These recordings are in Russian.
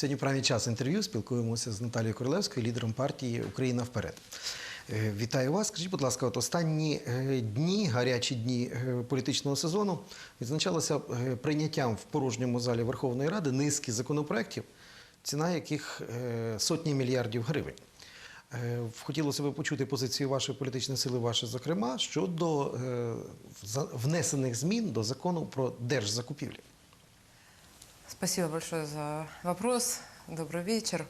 Сьогодні в час інтерв'ю спілкуємося з Наталією Королевською, лідером партії Україна вперед. Е, Вітаю вас. Скажіть, будь ласка, от останні е, дні, гарячі дні е, політичного сезону відзначалися е, прийняттям в порожньому залі Верховної Ради низки законопроєктів, ціна яких сотні мільярдів гривень. Хотілося б почути позицію вашої політичної сили, ваші, зокрема, щодо внесених змін до закону про держзакупівлі. Спасибо большое за вопрос. Добрый вечер.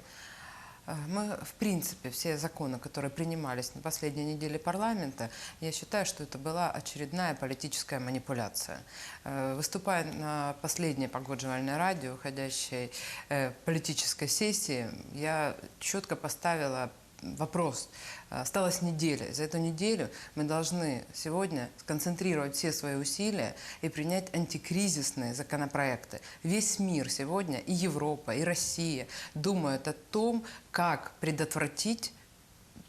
Э, Мы, в принципе, все законы, которые принимались на последней неделе парламента, я считаю, что это была очередная политическая манипуляция. Э, Выступая на последней погоджевальной радио, уходящей э, политической сессии, я четко поставила вопрос. Осталась неделя. За эту неделю мы должны сегодня сконцентрировать все свои усилия и принять антикризисные законопроекты. Весь мир сегодня, и Европа, и Россия думают о том, как предотвратить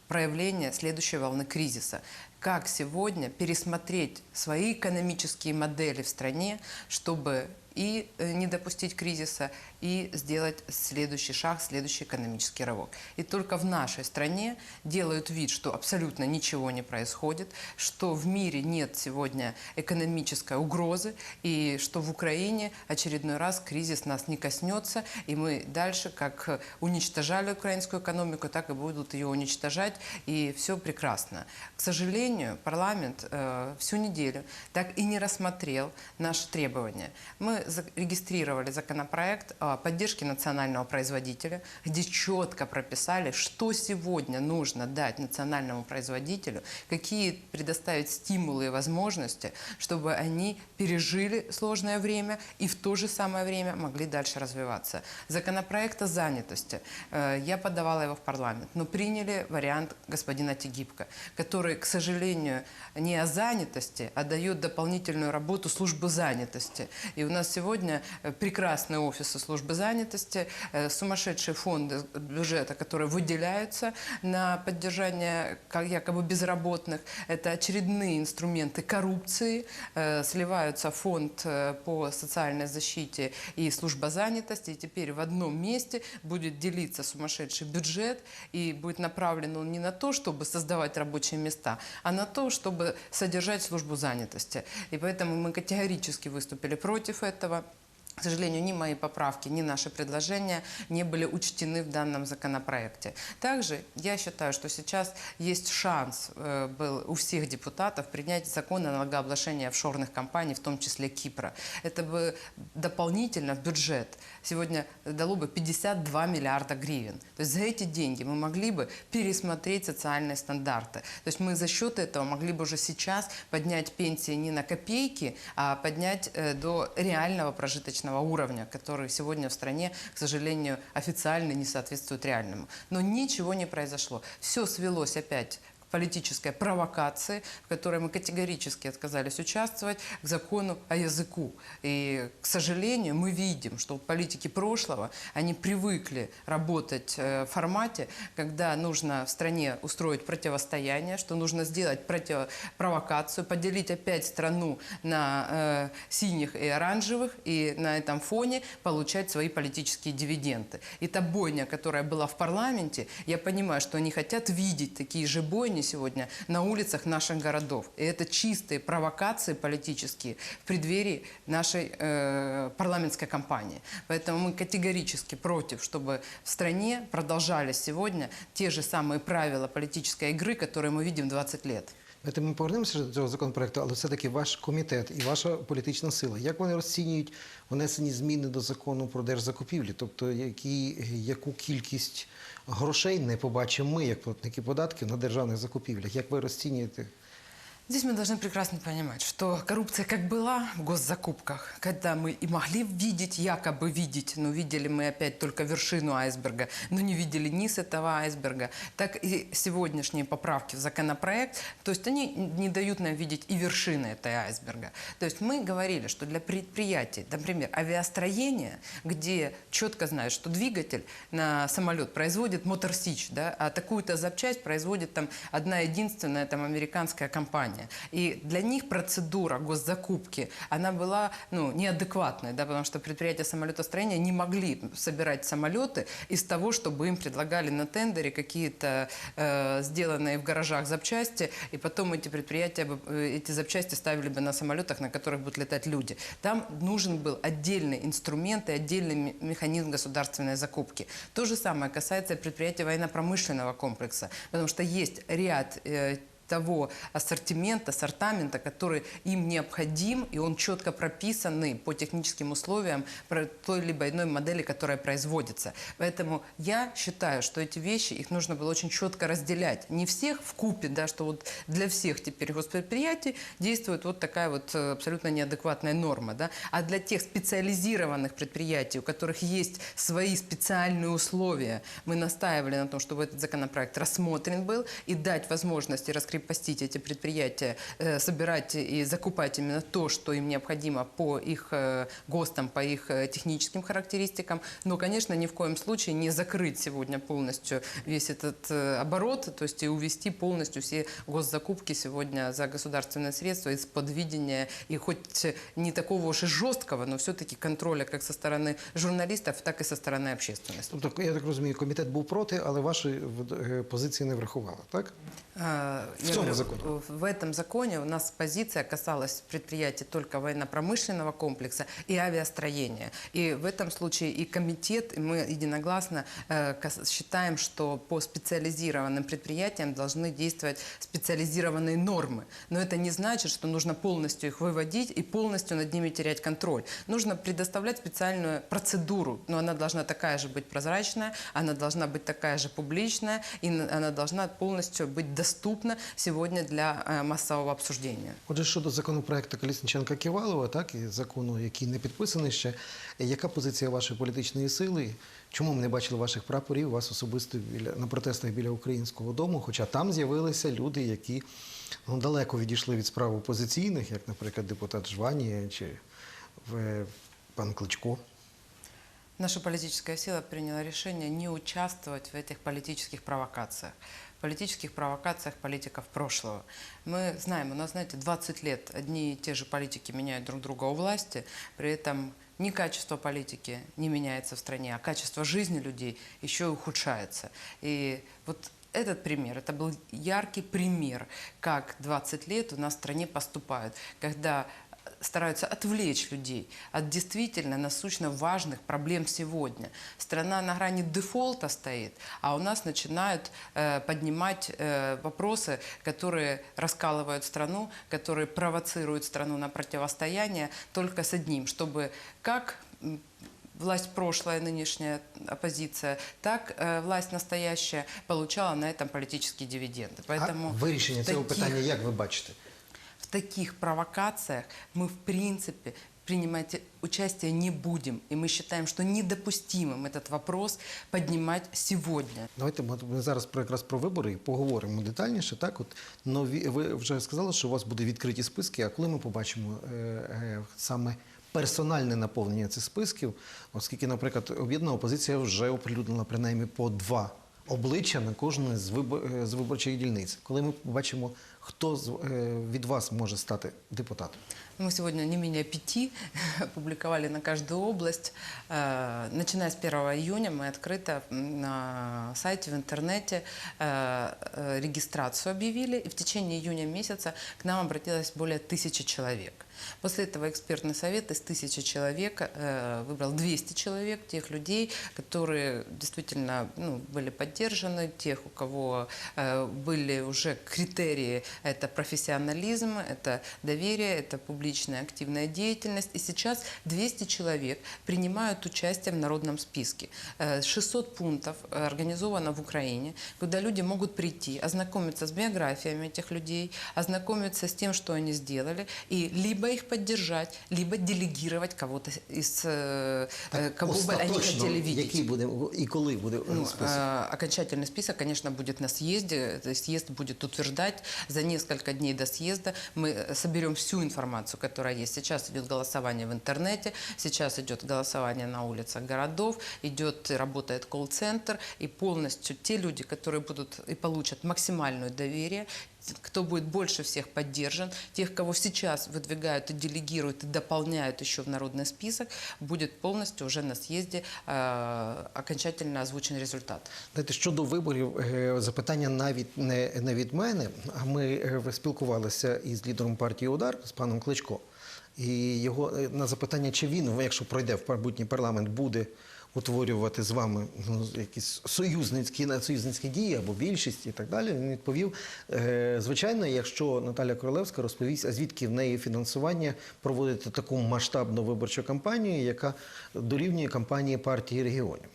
проявление следующей волны кризиса. Как сегодня пересмотреть свои экономические модели в стране, чтобы и э, не допустить кризиса, и сделать следующий шаг, следующий экономический рывок. И только в нашей стране делают вид, что абсолютно ничего не происходит, что в мире нет сегодня экономической угрозы, и что в Украине очередной раз кризис нас не коснется, и мы дальше, как уничтожали украинскую экономику, так и будут ее уничтожать, и все прекрасно. К сожалению, парламент э, всю неделю так и не рассмотрел наши требования. Мы зарегистрировали законопроект о поддержке национального производителя, где четко прописали, что сегодня нужно дать национальному производителю, какие предоставить стимулы и возможности, чтобы они пережили сложное время и в то же самое время могли дальше развиваться. Законопроект о занятости. Э, Я подавала его в парламент, но приняли вариант господина Тегибко, который, к сожалению, не о занятости, а дает дополнительную работу службы занятости. И у нас сегодня э, прекрасные офисы службы занятости, э, сумасшедшие фонды бюджета, которые выделяются на поддержание якобы безработных. Это очередные инструменты коррупции. Э, Сливаются фонд по социальной защите и служба занятости. И теперь в одном месте будет делиться сумасшедший бюджет и будет направлен он не на то, чтобы создавать рабочие места, а на то, чтобы содержать службу занятости. И поэтому мы категорически выступили против этого этого. К сожалению, ни мои поправки, ни наши предложения не были учтены в данном законопроекте. Также я считаю, что сейчас есть шанс э, был у всех депутатов принять закон о налогообложении офшорных компаний, в том числе Кипра. Это бы дополнительно в бюджет сегодня дало бы 52 миллиарда гривен. То есть за эти деньги мы могли бы пересмотреть социальные стандарты. То есть мы за счет этого могли бы уже сейчас поднять пенсии не на копейки, а поднять э, до реального прожиточного уровня, который сегодня в стране, к сожалению, официально не соответствует реальному. Но ничего не произошло. Все свелось опять политической провокации, в которой мы категорически отказались участвовать, к закону о языку. И, к сожалению, мы видим, что политики прошлого, они привыкли работать э, в формате, когда нужно в стране устроить противостояние, что нужно сделать против... провокацию, поделить опять страну на э, синих и оранжевых, и на этом фоне получать свои политические дивиденды. И та бойня, которая была в парламенте, я понимаю, что они хотят видеть такие же бойни сегодня на улицах наших городов. И это чистые провокации политические в преддверии нашей э, парламентской кампании. Поэтому мы категорически против, чтобы в стране продолжались сегодня те же самые правила политической игры, которые мы видим 20 лет. Давайте ми повернемося до цього законопроекту, але все-таки ваш комітет і ваша політична сила, як вони розцінюють внесені зміни до закону про держзакупівлі? Тобто, які, яку кількість грошей не побачимо ми, як платники податків, на державних закупівлях? Як ви розцінюєте? Здесь мы должны прекрасно понимать, что коррупция как была в госзакупках, когда мы и могли видеть, якобы видеть, но видели мы опять только вершину айсберга, но не видели низ этого айсберга, так и сегодняшние поправки в законопроект, то есть они не дают нам видеть и вершины этой айсберга. То есть мы говорили, что для предприятий, например, авиастроение, где четко знают, что двигатель на самолет производит Мотор Сич, да, а такую-то запчасть производит там одна единственная там американская компания. Понимания. И для них процедура госзакупки, она была ну, неадекватной, да, потому что предприятия самолетостроения не могли собирать самолеты из того, чтобы им предлагали на тендере какие-то э, сделанные в гаражах запчасти, и потом эти предприятия, э, эти запчасти ставили бы на самолетах, на которых будут летать люди. Там нужен был отдельный инструмент и отдельный ме- механизм государственной закупки. То же самое касается предприятий военно-промышленного комплекса, потому что есть ряд э, того ассортимента, ассортамента, который им необходим, и он четко прописанный по техническим условиям той либо иной модели, которая производится. Поэтому я считаю, что эти вещи, их нужно было очень четко разделять. Не всех в купе, да, что вот для всех теперь госпредприятий действует вот такая вот э, абсолютно неадекватная норма, да, а для тех специализированных предприятий, у которых есть свои специальные условия, мы настаивали на том, чтобы этот законопроект рассмотрен был и дать возможность и раскрепостить эти предприятия, э, собирать и закупать именно то, что им необходимо по их э, ГОСТам, по их э, техническим характеристикам. Но, конечно, ни в коем случае не закрыть сегодня полностью весь этот э, оборот, то есть и увести полностью все госзакупки сегодня за государственные средства из-под видения и хоть не такого уж и жесткого, но все-таки контроля как со стороны журналистов, так и со стороны общественности. Тобто, я так розумію, комітет був проти, але ваші е, позиції не врахували, так? А, В я говорю, закон? В этом законе у нас позиция касалась предприятий только военно-промышленного комплекса и авиастроения. И в этом случае и комитет, и мы единогласно э, считаем, что по специализированным предприятиям должны действовать специализированные нормы. Но это не значит, что нужно полностью их выводить и полностью над ними терять контроль. Нужно предоставлять специальную процедуру, но она должна такая же быть прозрачная, она должна быть такая же публичная, и она должна полностью быть доступна сегодня для э, массового обсуждения. Отже, щодо законопроекту Колісниченка Ківалова, так і закону, який не підписаний ще, яка позиція вашої політичної сили? Чому ми не бачили ваших прапорів вас особисто біля на протестах біля українського дому? Хоча там з'явилися люди, які ну, далеко відійшли від справ опозиційних, як, наприклад, депутат Жванія чи пан Кличко. Наша политическая сила приняла решение не участвовать в этих политических провокациях. Политических провокациях политиков прошлого. Мы знаем, у нас, знаете, 20 лет одни и те же политики меняют друг друга у власти, при этом ни качество политики не меняется в стране, а качество жизни людей еще ухудшается. И вот этот пример, это был яркий пример, как 20 лет у нас в стране поступают, когда стараются отвлечь людей от действительно насущно важных проблем сегодня. Страна на грани дефолта стоит, а у нас начинают э, поднимать э, вопросы, которые раскалывают страну, которые провоцируют страну на противостояние только с одним, чтобы как власть прошлая, нынешняя оппозиция, так э, власть настоящая получала на этом политические дивиденды. Поэтому а вирішення цього таких- питання як ви бачите? в таких провокациях мы, в принципе, принимать участие не будем. И мы считаем, что недопустимым этот вопрос поднимать сегодня. Давайте ми ми зараз про якраз про вибори і поговоримо детальніше. Так, от нові ви вже сказали, що у вас буде відкриті списки. А коли ми побачимо е, е, саме персональне наповнення цих списків, оскільки, наприклад, об'єднана опозиція вже оприлюднила принаймні по два обличчя на кожну з вибор, з виборчих дільниць. Коли ми побачимо, хто з, від вас може стати депутатом. Мы сегодня не менее пяти опубликовали на каждую область. Начиная с 1 июня мы открыто на сайте, в интернете регистрацию объявили. И в течение июня месяца к нам обратилось более тысячи человек. После этого экспертный совет из тысячи человек э, выбрал 200 человек, тех людей, которые действительно ну, были поддержаны, тех, у кого э, были уже критерии, это профессионализм, это доверие, это публичная активная деятельность. И сейчас 200 человек принимают участие в народном списке. Э, 600 пунктов э, организовано в Украине, куда люди могут прийти, ознакомиться с биографиями этих людей, ознакомиться с тем, что они сделали, и либо их поддержать, либо делегировать кого-то из э, э, кого бы они хотели видеть. який буде і коли буде Ну, список? э, окончательный список, конечно, будет на съезде. То есть Съезд будет утверждать за несколько дней до съезда. Мы э, соберем всю информацию, которая есть. Сейчас идет голосование в интернете, сейчас идет голосование на улицах городов, идет, работает колл-центр, и полностью те люди, которые будут и получат максимальное доверие, кто будет больше всех поддержан, тех, кого сейчас выдвигают и делегируют, и дополняют еще в народный список, будет полностью уже на съезде э, окончательно озвучен результат. Знаєте, щодо виборів, е, запитання навіть не, не від мене. А ми е, спілкувалися із лідером партії Удар з паном Кличко. І його е, на запитання, чи він, якщо пройде в майбутній парламент, буде утворювати з вами ну, якісь союзницькі, союзницькі дії або більшість і так далі. Він відповів: е, звичайно, якщо Наталя Королевська розповість, а звідки в неї фінансування проводити таку масштабну виборчу кампанію, яка дорівнює кампанії партії регіонів.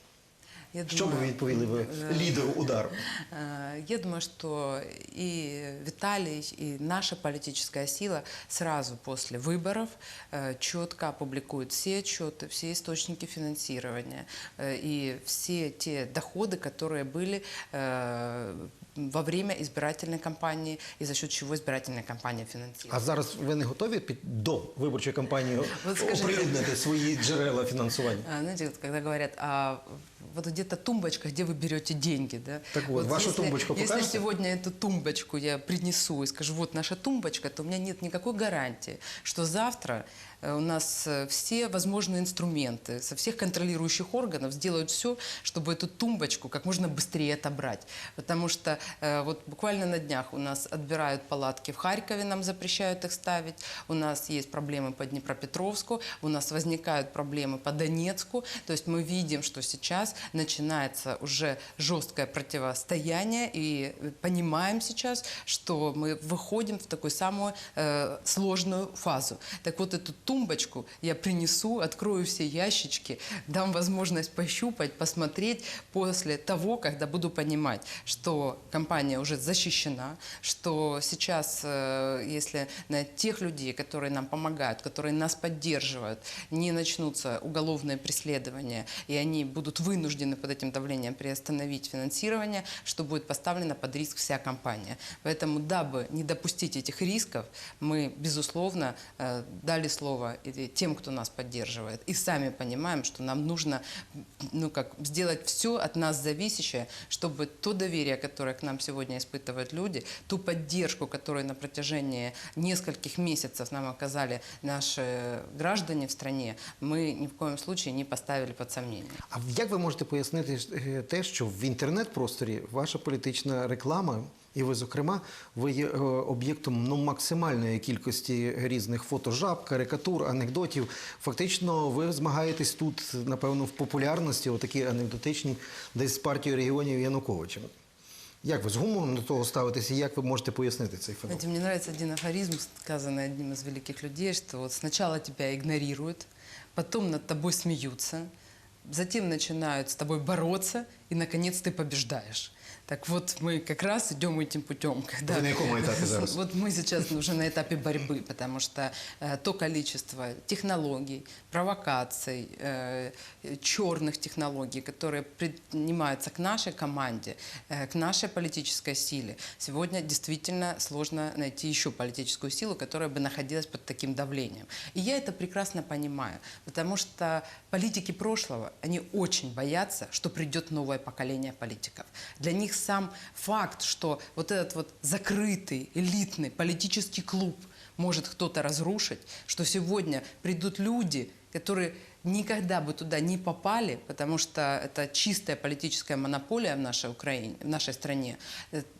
Я Що б ви відповіли ви э, лідеру удару? Э, Я думаю, что и Виталий, и наша политическая сила сразу после выборов э, четко опубликуют все отчеты, все источники финансирования э, и все те доходы, которые были э, во время избирательной кампании и за счет чего избирательная кампания А финансируется. зараз ви не готові під до виборчої кампанії От скажіть. оприлюднити свої джерела фінансування? А, Знаете, вот когда говорят, а вот где-то тумбочка, где вы берете деньги, да? Так вот, вашу если, тумбочку Если покажете? сегодня эту тумбочку я принесу и скажу, вот наша тумбочка, то у меня нет никакой гарантии, что завтра э, у нас э, все возможные инструменты со всех контролирующих органов сделают все, чтобы эту тумбочку как можно быстрее отобрать. Потому что э, вот буквально на днях у нас отбирают палатки в Харькове, нам запрещают их ставить. У нас есть проблемы по Днепропетровску, у нас возникают проблемы по Донецку. То есть мы видим, что сейчас начинается уже жесткое противостояние и понимаем сейчас, что мы выходим в такую самую э, сложную фазу. Так вот эту тумбочку я принесу, открою все ящички, дам возможность пощупать, посмотреть после того, когда буду понимать, что компания уже защищена, что сейчас, э, если на тех людей, которые нам помогают, которые нас поддерживают, не начнутся уголовные преследования, и они будут вынуждены под этим давлением приостановить финансирование, что будет поставлена под риск вся компания. Поэтому, дабы не допустить этих рисков, мы, безусловно, э, дали слово тем, кто нас поддерживает, и сами понимаем, что нам нужно ну, как, сделать все от нас зависящее, чтобы то доверие, которое к нам сегодня испытывают люди, ту поддержку, которую на протяжении нескольких месяцев нам оказали наши граждане в стране, мы ни в коем случае не поставили под сомнение. А як ви можете пояснити е, те, що в інтернет-просторі ваша політична реклама, і ви, зокрема, ви є е, об'єктом ну, максимальної кількості різних фотожаб, карикатур, анекдотів. Фактично, ви змагаєтесь тут, напевно, в популярності, отакі анекдотичні, десь з партією регіонів Януковича. Як ви з гумором до того ставитеся, і як ви можете пояснити цей феномен? Знаете, мне нравится один афоризм, сказанный одним из великих людей, что вот сначала тебя игнорируют, потом над тобой смеются, затем начинают с тобой бороться, и, наконец, ты побеждаешь. Так вот, мы как раз идем этим путем. Когда... Вы на каком этапе зараз? Вот мы сейчас уже на этапе борьбы, потому что э, то количество технологий, провокаций, э, черных технологий, которые принимаются к нашей команде, э, к нашей политической силе, сегодня действительно сложно найти еще политическую силу, которая бы находилась под таким давлением. И я это прекрасно понимаю, потому что политики прошлого, они очень боятся, что придет новое поколение политиков. Для них сам факт, что вот этот вот закрытый, элитный политический клуб может кто-то разрушить, что сегодня придут люди, которые никогда бы туда не попали, потому что это чистая политическая монополия в нашей Украине, в нашей стране.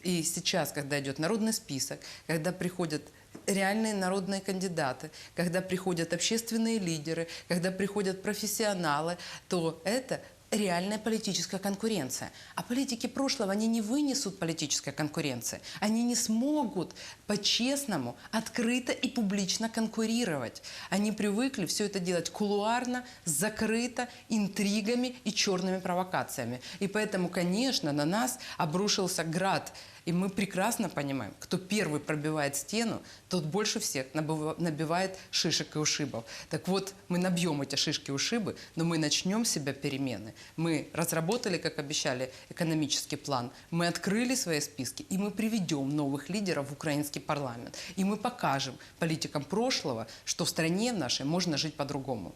И сейчас, когда идет народный список, когда приходят реальные народные кандидаты, когда приходят общественные лидеры, когда приходят профессионалы, то это реальная политическая конкуренция. А политики прошлого, они не вынесут политической конкуренции. Они не смогут по-честному, открыто и публично конкурировать. Они привыкли все это делать кулуарно, закрыто, интригами и черными провокациями. И поэтому, конечно, на нас обрушился град и мы прекрасно понимаем, кто первый пробивает стену, тот больше всех набивает шишек и ушибов. Так вот, мы набьем эти шишки и ушибы, но мы начнем себя перемены. Мы разработали, как обещали, экономический план, мы открыли свои списки, и мы приведем новых лидеров в украинский парламент. И мы покажем политикам прошлого, что в стране нашей можно жить по-другому.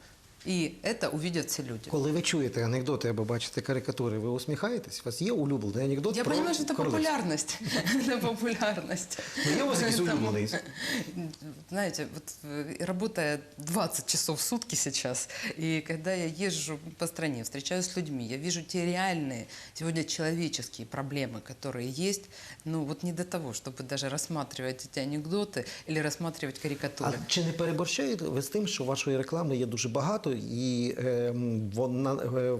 И это увидят все люди. Коли ви чуєте анекдоти або бачите карикатури, ви усміхаєтесь? У вас є улюблений анекдот Я про понимаю, что это Королевську? популярность. Это популярность. Ну, є у вас якийсь Поэтому, улюблений? Знаете, вот э, работая 20 часов в сутки сейчас, и когда я езжу по стране, встречаюсь с людьми, я вижу те реальные, сегодня человеческие проблемы, которые есть, ну вот не до того, чтобы даже рассматривать эти анекдоты или рассматривать А карикатуры. чи не переборщаєте ви з тим, що вашої реклами є дуже багато, І е, вона е,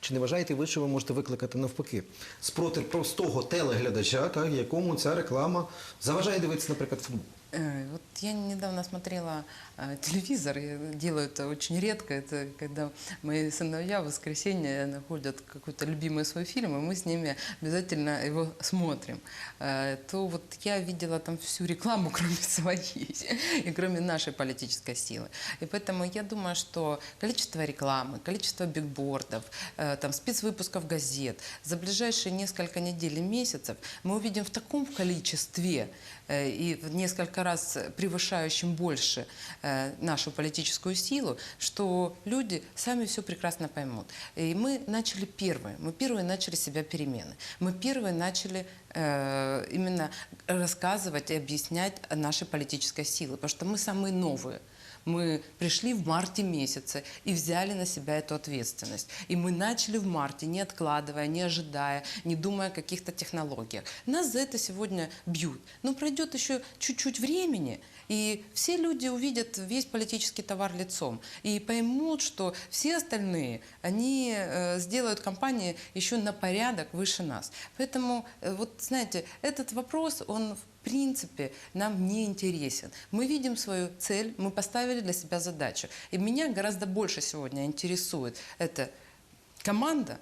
чи не вважаєте ви, що ви можете викликати навпаки спротив простого телеглядача, так, якому ця реклама заважає дивитися, наприклад, футбол? Э, Вот я недавно смотрела э, телевизор, я делаю это очень редко, это когда мои сыновья в воскресенье находят какой-то любимый свой фильм, и мы с ними обязательно его смотрим. Э, То вот я видела там всю рекламу, кроме своей, и кроме нашей политической силы. И поэтому я думаю, что количество рекламы, количество бигбордов, там, спецвыпусков газет за ближайшие несколько недель и месяцев мы увидим в таком количестве и в несколько раз превышающим больше э, нашу политическую силу, что люди сами все прекрасно поймут. И мы начали первые, мы первые начали себя перемены. Мы первые начали э, именно рассказывать и объяснять о нашей политической силы, потому что мы самые новые. Мы пришли в марте месяце и взяли на себя эту ответственность. И мы начали в марте, не откладывая, не ожидая, не думая о каких-то технологиях. Нас за это сегодня бьют. Но пройдет еще чуть-чуть времени, и все люди увидят весь политический товар лицом и поймут, что все остальные, они э, сделают кампании еще на порядок выше нас. Поэтому, э, вот знаете, этот вопрос, он принципе нам не интересен. Мы видим свою цель, мы поставили для себя задачу. И меня гораздо больше сегодня интересует эта команда,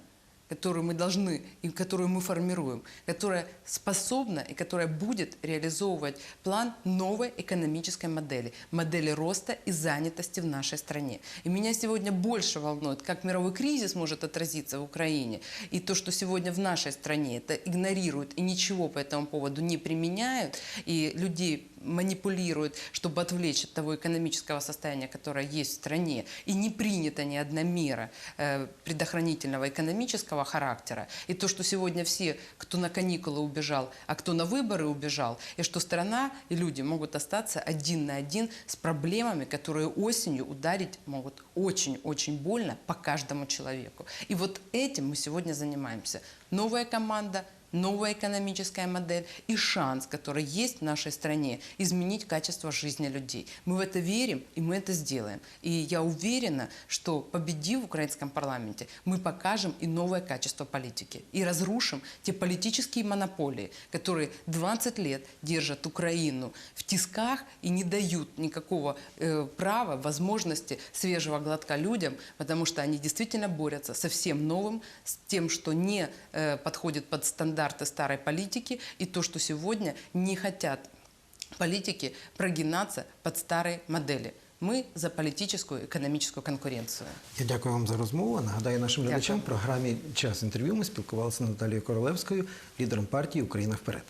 которую мы должны и которую мы формируем, которая способна и которая будет реализовывать план новой экономической модели, модели роста и занятости в нашей стране. И меня сегодня больше волнует, как мировой кризис может отразиться в Украине, и то, что сегодня в нашей стране это игнорируют и ничего по этому поводу не применяют, и людей манипулируют, чтобы отвлечь от того экономического состояния, которое есть в стране, и не принята ни одна мера э, предохранительного экономического характера, и то, что сегодня все, кто на каникулы убежал, а кто на выборы убежал, и что страна и люди могут остаться один на один с проблемами, которые осенью ударить могут очень-очень больно по каждому человеку. И вот этим мы сегодня занимаемся. Новая команда – новая экономическая модель и шанс, который есть в нашей стране, изменить качество жизни людей. Мы в это верим, и мы это сделаем. И я уверена, что победив в украинском парламенте, мы покажем и новое качество политики, и разрушим те политические монополии, которые 20 лет держат Украину в тисках и не дают никакого э, права, возможности свежего глотка людям, потому что они действительно борются со всем новым, с тем, что не э, подходит под стандарты старой политики, и то, что сегодня не хотят политики прогинаться под старые модели. Мы за политическую и экономическую конкуренцию. Я дякую вам за розмову. Нагадаю нашим Дякую. глядачам в програмі Час інтерв'ю. Ми спілкувалися з Наталією Королевською, лідером партії Україна вперед.